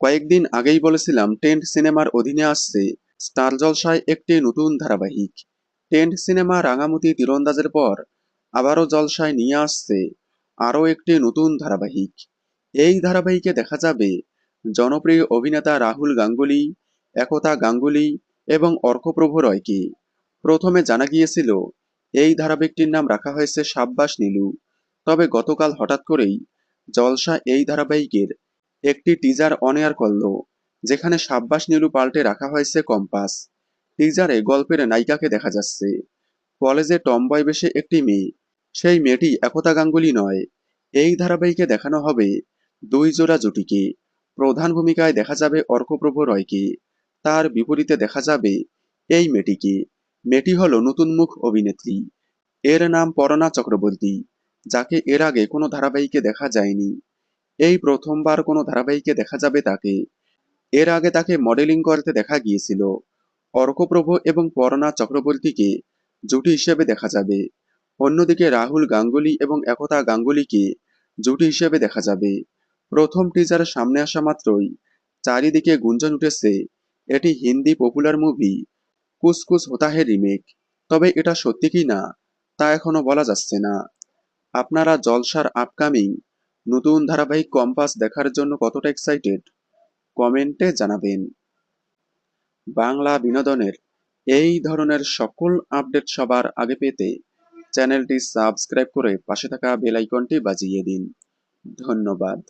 কয়েকদিন আগেই বলেছিলাম, টেন্ট সিনেমার অধীনে আসছে স্টার জলসায় একটি নতুন ধারাবাহিক। টেন্ট সিনেমা রাঙামতি তীরন্দাজের পর আবারও জলসায় নিয়ে আসছে আরও একটি নতুন ধারাবাহিক। এই ধারাবাহিকে দেখা যাবে জনপ্রিয় অভিনেতা রাহুল গাঙ্গুলি, একতা গাঙ্গুলি এবং অর্কপ্রভ রয়কে। প্রথমে জানা গিয়েছিল, এই ধারাবাহিকটির নাম রাখা হয়েছে সাব্বাস নীলু। তবে গতকাল হঠাৎ করেই জলসা এই ধারাবাহিকের একটি টিজার অন এয়ার করল, যেখানে সাব্বাস নীলু পাল্টে রাখা হয়েছে কম্পাস। টিজারে গল্পের নায়িকাকে দেখা যাচ্ছে। কলেজে টমবয় বেশে একটি মেয়ে। সেই মেয়েটি একতা গাঙ্গুলি নয়। এই ধারাবাহিকে দেখানো হবে দুই জোড়া জুটিকে। প্রধান ভূমিকায় দেখা যাবে অর্কপ্রভ রয়কে। তার বিপরীতে দেখা যাবে এই মেয়েটিকে। মেয়েটি হল নতুন মুখ অভিনেত্রী। এর নাম পরনা চক্রবর্তী, যাকে এর আগে কোনো ধারাবাহিকে দেখা যায়নি। এই প্রথমবার কোনো ধারাবাহিকে দেখা যাবে তাকে। এর আগে তাকে মডেলিং করতে দেখা গিয়েছিল। অর্কপ্রভ এবং পরনা চক্রবর্তীকে জুটি হিসেবে দেখা যাবে। অন্যদিকে রাহুল গাঙ্গুলি এবং একতা গাঙ্গুলিকে জুটি হিসেবে দেখা যাবে। প্রথম টিজার সামনে আসা মাত্রই চারিদিকে গুঞ্জন উঠেছে, এটি Hindi popular movie Kuch Kuch Hota Hai remake তবে এটা সত্যি কি না তা এখনও বলা যাচ্ছে না। আপনারা জলসার আপকামিং নতুন ধারাবাহিক কম্পাস দেখার জন্য কতটা এক্সাইটেড কমেন্টে জানাবেন। বাংলা বিনোদনের এই ধরনের সকল আপডেট সবার আগে পেতে চ্যানেলটি সাবস্ক্রাইব করে পাশে থাকা বেল আইকনটি বাজিয়ে দিন। ধন্যবাদ।